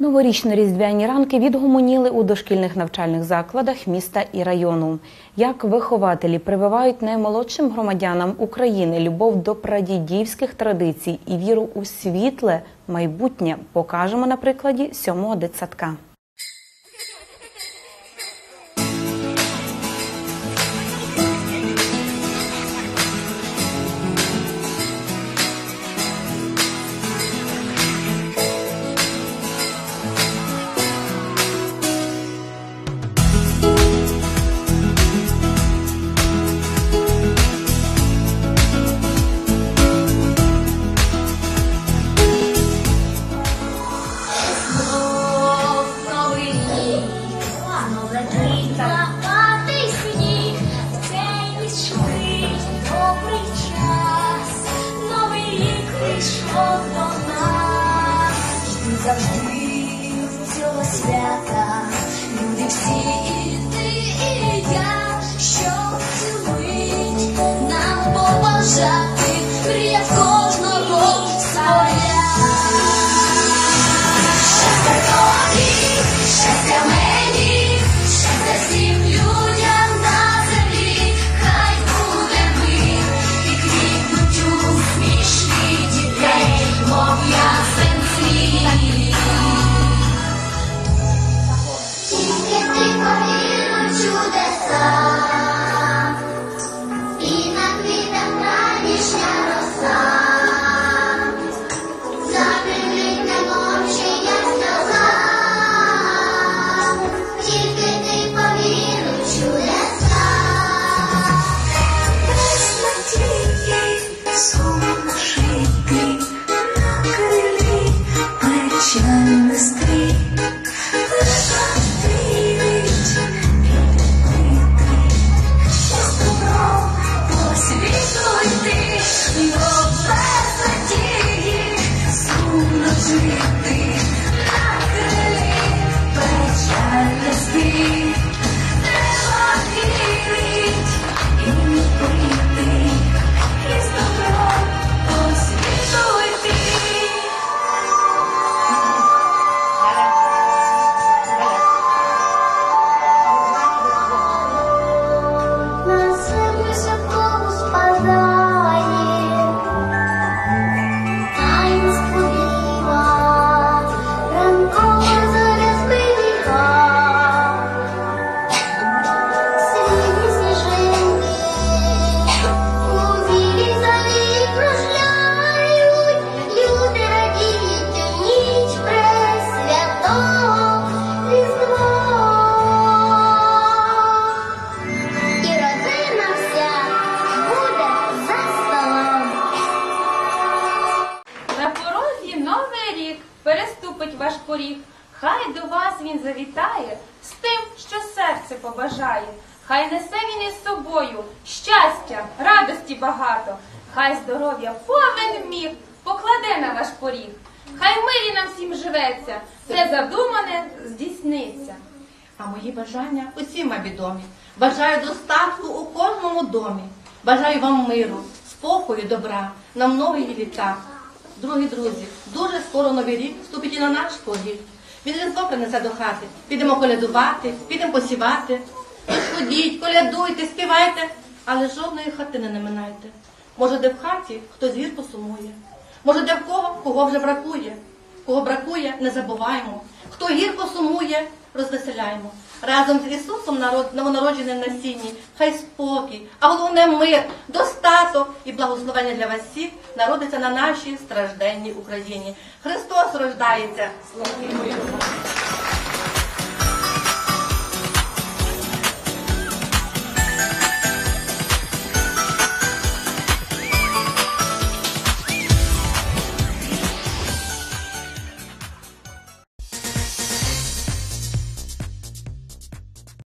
Новорічно-різдвяні ранки відгомоніли у дошкільних навчальних закладах міста і району. Як вихователі прививають наймолодшим громадянам України любов до прадідівських традицій і віру у світле майбутнє, покажемо на прикладі сьомого дитсадка. Завжди цього свята, люди всі і ти, і я, sun. Поріг. Хай до вас він завітає з тим, що серце побажає. Хай несе він із собою щастя, радості багато. Хай здоров'я повен міг покладе на ваш поріг. Хай мирі нам всім живеться, все задумане здійсниться. А мої бажання усім відомі. Бажаю достатку у кожному домі. Бажаю вам миру, спокою, добра, на многії літа. Другі друзі, дуже скоро новий рік вступить і на наш поріг. Він різдво принесе до хати. Підемо колядувати, підемо посівати. Ходіть, колядуйте, співайте, але жодної хатини не минайте. Може, де в хаті хтось звір посумує. Може, де в кого, кого вже бракує. Кого бракує, не забуваємо. Хто гірко сумує, розвеселяємо. Разом з Ісусом народ, новонародженим на сіні, хай спокій, а головне мир, достаток і благословення для вас всіх народиться на нашій стражденній Україні. Христос рождається. Слава!